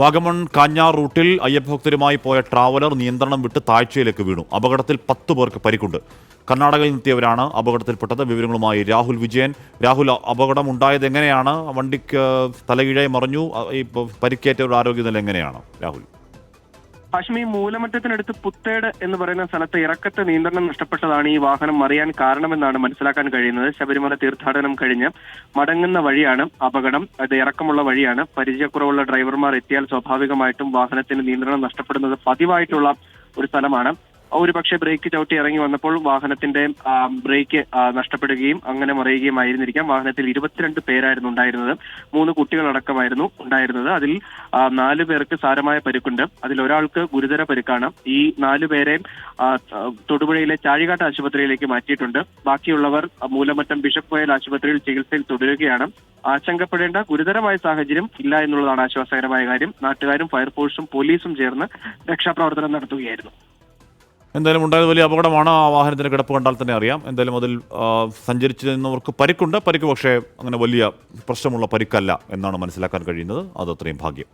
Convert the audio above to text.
വാഗമൺ കാഞ്ഞാർ റൂട്ടിൽ അയ്യപ്പഭക്തരുമായി പോയ ട്രാവലർ നിയന്ത്രണം വിട്ട് താഴ്ചയിലേക്ക് വീണു. അപകടത്തിൽ പത്ത് പേർക്ക് പരിക്കുണ്ട്. കർണാടകയിൽ നിന്നെത്തിയവരാണ് അപകടത്തിൽപ്പെട്ടത്. വിവരങ്ങളുമായി രാഹുൽ വിജയൻ. രാഹുൽ അപകടം ഉണ്ടായത് എങ്ങനെയാണ്? വണ്ടിക്ക് തലകീഴായി മറിഞ്ഞു. പരിക്കേറ്റവരുടെ ആരോഗ്യനില എങ്ങനെയാണ്? രാഹുൽ. ഹാഷ്മി മൂലമറ്റത്തിനടുത്ത് പുത്തേട് എന്ന് പറയുന്ന സ്ഥലത്ത് ഇറക്കത്തെ നിയന്ത്രണം നഷ്ടപ്പെട്ടതാണ് ഈ വാഹനം മറിയാൻ കാരണമെന്നാണ് മനസ്സിലാക്കാൻ കഴിയുന്നത്. ശബരിമല തീർത്ഥാടനം കഴിഞ്ഞ് മടങ്ങുന്ന വഴിയാണ് അപകടം. അത് ഇറക്കമുള്ള വഴിയാണ്. പരിചയക്കുറവുള്ള ഡ്രൈവർമാർ എത്തിയാൽ സ്വാഭാവികമായിട്ടും വാഹനത്തിന് നിയന്ത്രണം നഷ്ടപ്പെടുന്നത് പതിവായിട്ടുള്ള ഒരു സ്ഥലമാണ്. ഒരു പക്ഷേ ബ്രേക്ക് ചവിട്ടി ഇറങ്ങി വന്നപ്പോൾ വാഹനത്തിന്റെ ബ്രേക്ക് നഷ്ടപ്പെടുകയും അങ്ങനെ മറിയുകയും ആയിരുന്നിരിക്കാം. വാഹനത്തിൽ ഇരുപത്തിരണ്ട് പേരായിരുന്നു ഉണ്ടായിരുന്നത്. മൂന്ന് കുട്ടികളടക്കമായിരുന്നു ഉണ്ടായിരുന്നത്. അതിൽ നാലു പേർക്ക് സാരമായ പരിക്കുണ്ട്. അതിൽ ഒരാൾക്ക് ഗുരുതര പരിക്കാണ്. ഈ നാലു പേരെ തൊടുപുഴയിലെ ചാഴികാട്ട് ആശുപത്രിയിലേക്ക് മാറ്റിയിട്ടുണ്ട്. ബാക്കിയുള്ളവർ മൂലമറ്റം ബിഷപ്പ് കോയൽ ആശുപത്രിയിൽ ചികിത്സയിൽ തുടരുകയാണ്. ആശങ്കപ്പെടേണ്ട ഗുരുതരമായ സാഹചര്യം ഇല്ല എന്നുള്ളതാണ് ആശ്വാസകരമായ കാര്യം. നാട്ടുകാരും ഫയർഫോഴ്സും പോലീസും ചേർന്ന് രക്ഷാപ്രവർത്തനം നടത്തുകയായിരുന്നു. എന്തായാലും ഉണ്ടായത് വലിയ അപകടമാണ്. ആ വാഹനത്തിന്റെ കിടപ്പ് കണ്ടാൽ തന്നെ അറിയാം. എന്തായാലും അതിൽ സഞ്ചരിച്ചിരുന്നവർക്ക് പരിക്കുണ്ട്. പരിക്ക് പക്ഷേ അങ്ങനെ വലിയ പ്രശ്നമുള്ള പരിക്കല്ല എന്നാണ് മനസ്സിലാക്കാൻ കഴിയുന്നത്. അത് അത്രയും ഭാഗ്യം.